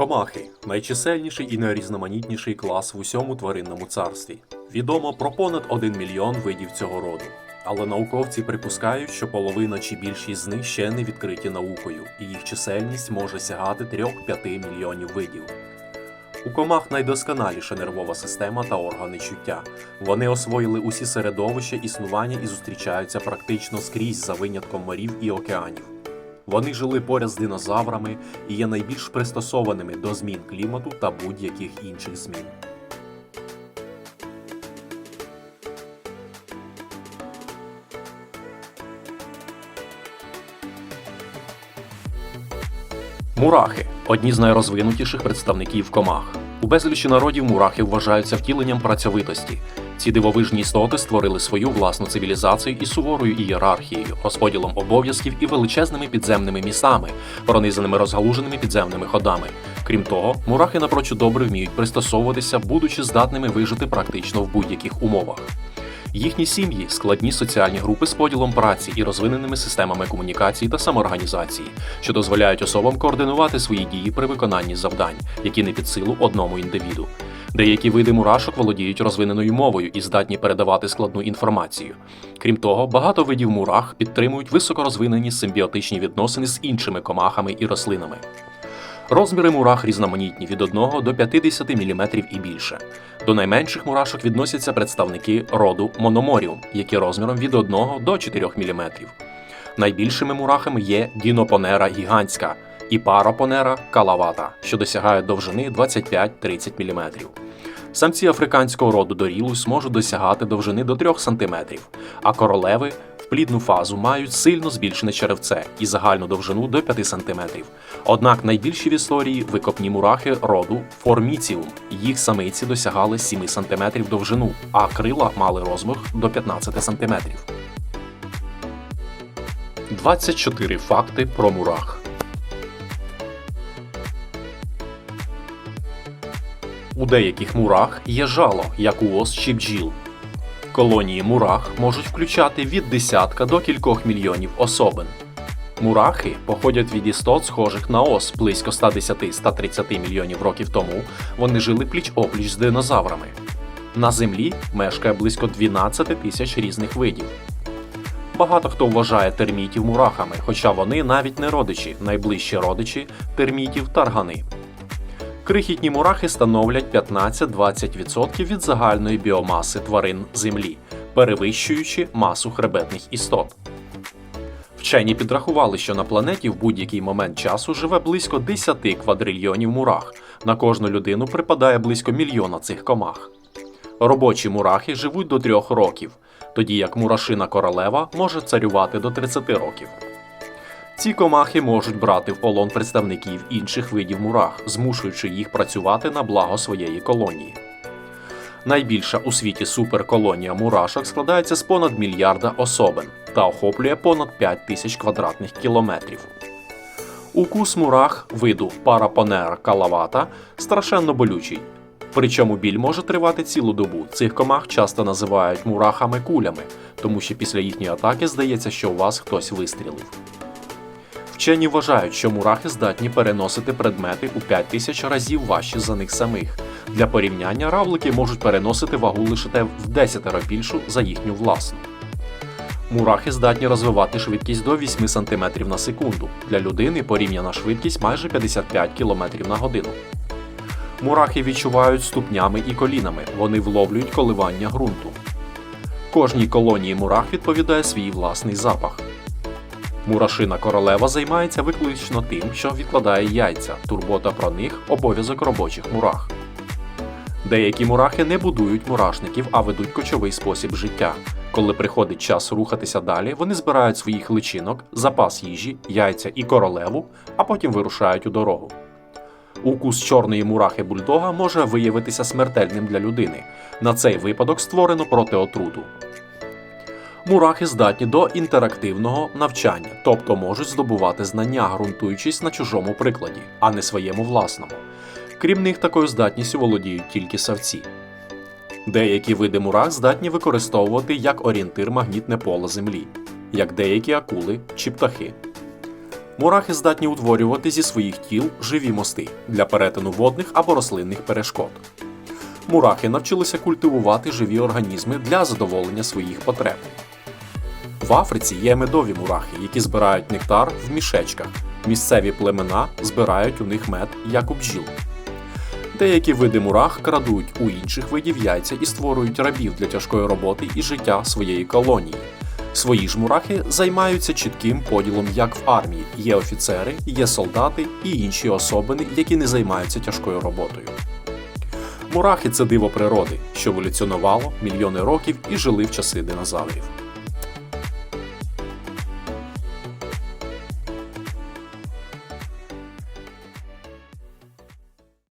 Комахи найчисельніший і найрізноманітніший клас в усьому тваринному царстві. Відомо про понад 1 мільйон видів цього роду. Але науковці припускають, що половина чи більшість з них ще не відкриті наукою, і їх чисельність може сягати 3-5 мільйонів видів. У комах найдосконаліша нервова система та органи чуття. Вони освоїли усі середовища існування і зустрічаються практично скрізь за винятком морів і океанів. Вони жили поряд з динозаврами і є найбільш пристосованими до змін клімату та будь-яких інших змін. Мурахи одні з найрозвинутіших представників комах. У безлічі народів мурахи вважаються втіленням працьовитості. Ці дивовижні істоти створили свою власну цивілізацію із суворою ієрархією, розподілом обов'язків і величезними підземними містами, пронизаними розгалуженими підземними ходами. Крім того, мурахи напрочуд добре вміють пристосовуватися, будучи здатними вижити практично в будь-яких умовах. Їхні сім'ї складні соціальні групи з поділом праці і розвиненими системами комунікації та самоорганізації, що дозволяють особам координувати свої дії при виконанні завдань, які не під силу одному індивіду. Деякі види мурашок володіють розвиненою мовою і здатні передавати складну інформацію. Крім того, багато видів мурах підтримують високорозвинені симбіотичні відносини з іншими комахами і рослинами. Розміри мурах різноманітні від 1 до 50 мм і більше. До найменших мурашок відносяться представники роду мономоріум, які розміром від 1 до 4 мм. Найбільшими мурахами є дінопонера гігантська і парапонера калавата, що досягають довжини 25-30 мм. Самці африканського роду дорілус можуть досягати довжини до 3 см, а королеви плідну фазу мають сильно збільшене черевце і загальну довжину до 5 см. Однак найбільші в історії викопні мурахи роду форміціум. Їх самиці досягали 7 см довжину, а крила мали розмір до 15 см. 24 факти про мурах. У деяких мурах є жало, як у ос чи бджіл. Колонії мурах можуть включати від десятка до кількох мільйонів особин. Мурахи походять від істот, схожих на ос близько 110-130 мільйонів років тому. Вони жили пліч-опліч з динозаврами. На землі мешкає близько 12 тисяч різних видів. Багато хто вважає термітів мурахами, хоча вони навіть не родичі, найближчі родичі термітів таргани. Крихітні мурахи становлять 15-20% від загальної біомаси тварин Землі, перевищуючи масу хребетних істот. Вчені підрахували, що на планеті в будь-який момент часу живе близько 10 квадрильйонів мурах. На кожну людину припадає близько мільйона цих комах. Робочі мурахи живуть до 3 років, тоді як мурашина королева може царювати до 30 років. Ці комахи можуть брати в полон представників інших видів мурах, змушуючи їх працювати на благо своєї колонії. Найбільша у світі суперколонія мурашок складається з понад мільярда особин та охоплює понад 5 тисяч квадратних кілометрів. Укус мурах виду парапонера калавата страшенно болючий. Причому біль може тривати цілу добу. Цих комах часто називають мурахами кулями, тому що після їхньої атаки здається, що у вас хтось вистрілив. Вчені вважають, що мурахи здатні переносити предмети у 5 тисяч разів важчі за них самих. Для порівняння равлики можуть переносити вагу лише в 10 більшу за їхню власну. Мурахи здатні розвивати швидкість до 8 см на секунду. Для людини порівняна швидкість майже 55 км на годину. Мурахи відчувають ступнями і колінами, вони вловлюють коливання ґрунту. Кожній колонії мурах відповідає свій власний запах. Мурашина королева займається виключно тим, що відкладає яйця, турбота про них обов'язок робочих мурах. Деякі мурахи не будують мурашників, а ведуть кочовий спосіб життя. Коли приходить час рухатися далі, вони збирають своїх личинок, запас їжі, яйця і королеву, а потім вирушають у дорогу. Укус чорної мурахи бульдога може виявитися смертельним для людини. На цей випадок створено протиотруту. Мурахи здатні до інтерактивного навчання, тобто можуть здобувати знання, ґрунтуючись на чужому прикладі, а не своєму власному. Крім них, такою здатністю володіють тільки савці. Деякі види мурах здатні використовувати як орієнтир магнітне поле Землі, як деякі акули чи птахи. Мурахи здатні утворювати зі своїх тіл живі мости для перетину водних або рослинних перешкод. Мурахи навчилися культивувати живі організми для задоволення своїх потреб. В Африці є медові мурахи, які збирають нектар в мішечках. Місцеві племена збирають у них мед, як у бджіл. Деякі види мурах крадуть у інших видів яйця і створюють рабів для тяжкої роботи і життя своєї колонії. Свої ж мурахи займаються чітким поділом, як в армії. Є офіцери, є солдати і інші особини, які не займаються тяжкою роботою. Мурахи це диво природи, що еволюціонувало мільйони років і жили в часи динозаврів.